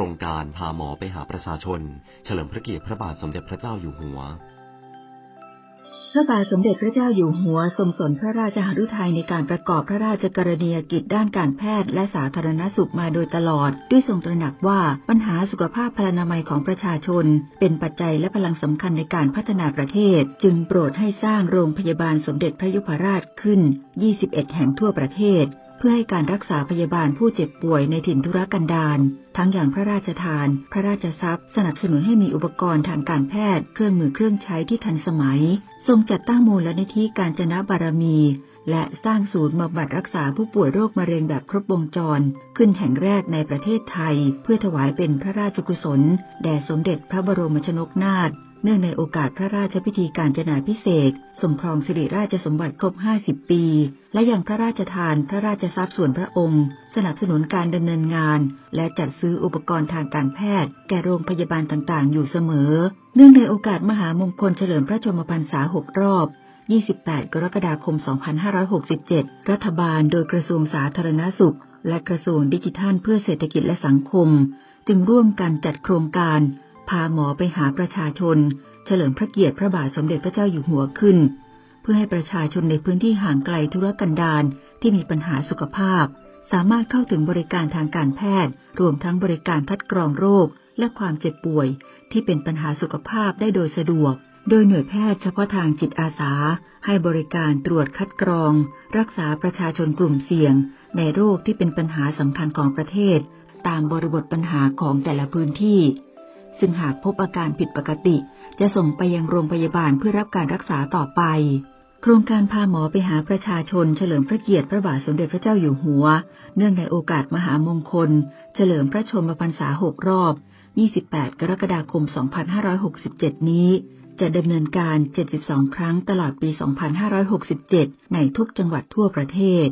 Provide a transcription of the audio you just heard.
ครงการพาหมอไปหาประชาชน เฉลิมพระเกียรติพระบาทสมเด็จพระเจ้าอยู่หัว พระบาทสมเด็จพระเจ้าอยู่หัว ทรงสนพระราชหฤทัยในการประกอบพระราชกรณียกิจด้านการแพทย์และสาธารณสุขมาโดยตลอด ด้วยทรงตระหนักว่าปัญหาสุขภาพพลานามัยของประชาชน เป็นปัจจัยและพลังสำคัญในการพัฒนาประเทศ จึงโปรดให้สร้างโรงพยาบาลสมเด็จพระยุพราชขึ้น 21 แห่งทั่วประเทศ เพื่อให้การรักษาพยาบาลผู้เจ็บป่วยในถิ่นทุรกันดารทั้งอย่างพระราชทาน พระราชทรัพย์ สนับสนุนให้มีอุปกรณ์ทางการแพทย์ เครื่องมือเครื่องใช้ที่ทันสมัย ทรงจัดตั้งมูลนิธิการจนะบารมี และสร้างศูนย์บำบัดรักษาผู้ป่วยโรคมะเร็งแบบครบวงจร ขึ้นแห่งแรกในประเทศไทย เพื่อถวายเป็นพระราชกุศล แด่สมเด็จพระบรมชนกนาถ เนื่องในโอกาสพระราชพิธีการจนาพิเศษสมครองสิริราชสมบัติครบ 50 ปี และยังพระราชทานพระราชทรัพย์ส่วนพระองค์ สนับสนุนการดำเนินงาน และจัดซื้ออุปกรณ์ทางการแพทย์ แก่โรงพยาบาลต่างๆ อยู่เสมอ เนื่องในโอกาสมหามงคลเฉลิมพระชนมพรรษา 6 รอบ 28 กรกฎาคม 2567 รัฐบาลโดยกระทรวงสาธารณสุข และกระทรวงดิจิทัลเพื่อเศรษฐกิจและสังคม จึงร่วมกันจัดโครงการ พาหมอไปหาประชาชน เฉลิมพระเกียรติพระบาทสมเด็จพระเจ้าอยู่หัวขึ้น เพื่อให้ประชาชนในพื้นที่ห่างไกลธุรกันดารที่มีปัญหาสุขภาพ สามารถเข้าถึงบริการทางการแพทย์ รวมทั้งบริการคัดกรองโรค และความเจ็บป่วย ที่เป็นปัญหาสุขภาพได้โดยสะดวก โดยหน่วยแพทย์เฉพาะทางจิตอาสา ให้บริการตรวจคัดกรอง รักษาประชาชนกลุ่มเสี่ยง ในโรคที่เป็นปัญหาสำคัญของประเทศ ตามบริบทปัญหาของแต่ละพื้นที่ ซึ่งหากพบอาการผิดปกติ จะส่งไปยังโรงพยาบาลเพื่อรับการรักษาต่อไป โครงการพาหมอไปหาประชาชน เฉลิมพระเกียรติพระบาทสมเด็จพระเจ้าอยู่หัว เนื่องในโอกาสมหามงคล เฉลิมพระชนมพรรษา6รอบ 28 กรกฎาคม 2567 นี้ จะดำเนินการ 72 ครั้งตลอดปี 2567 ในทุกจังหวัดทั่วประเทศ